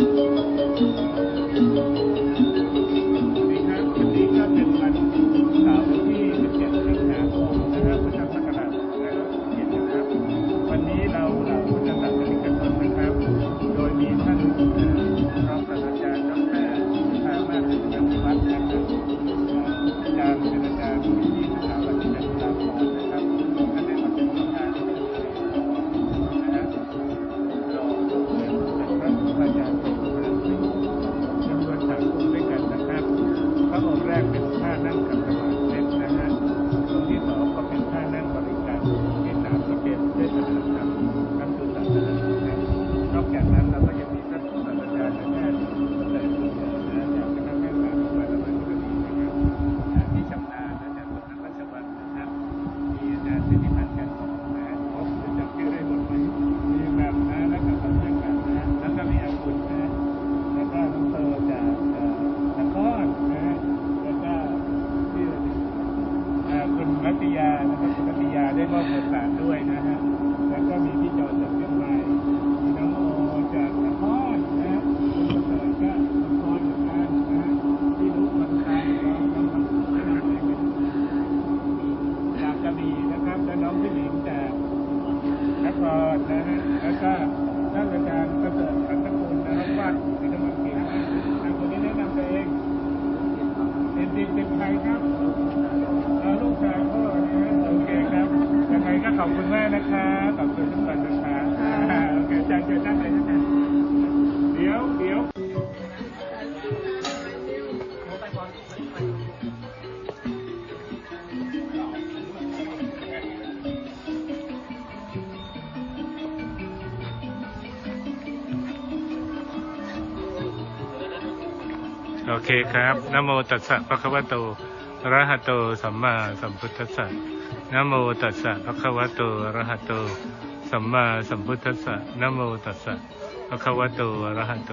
ส องค์แรกเป็นท่านั่งกับ ได้มอบเอกสารด้วยนะฮะแล้วก็มีพี่จอจากเชียงใหม่มีน้องโอจากนครนะฮะคุณประเสริฐก็นครเหมือนกันนะฮะพี่นุ๊กคนไทยน้องน้องน้องน้องอะไรเป็นจากกระบี่นะครับและน้องพี่หลิงจากนครนะฮะแล้วก็ท่านอาจารย์ประเสริฐขันตะกุลนะครับวาดศิลปะเก่งมากทางคนนี้แนะนำตัวเองเป็นจริงเป็นใครครับลูกชายพ่อนะ ก็ขอบคุณมากนะคะขอบคุณทุกคนนะคะโอเคอาจารย์เชิญนั่งเลยนะจ๊ะเดี๋ยวเดี๋ยวโอเคครับนโมตัสสะภะคะวะโตระหะโตสัมมาสัมพุทธัสสะ นะโมตัสสะภะคะวะโตอะระหะโต สัมมาสัมพุทธัสสะนะโมตัสสะภะคะวะโตอะระหะโต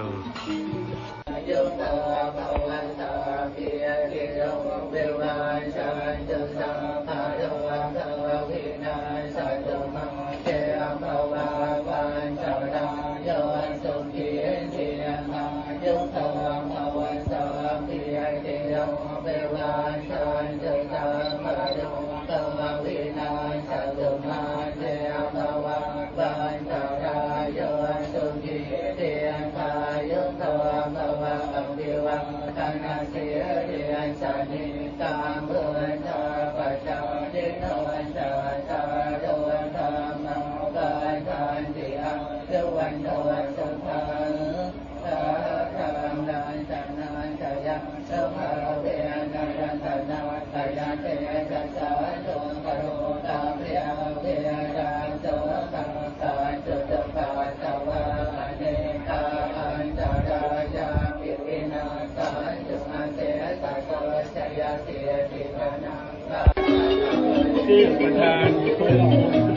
สนิตาเมื่อชาปัจจานิโนชาชาโดนธรรมังกายทานเสียเดวันโดสุขังสาธรรมนันจันนันจยังสภาเวนันทนา ชย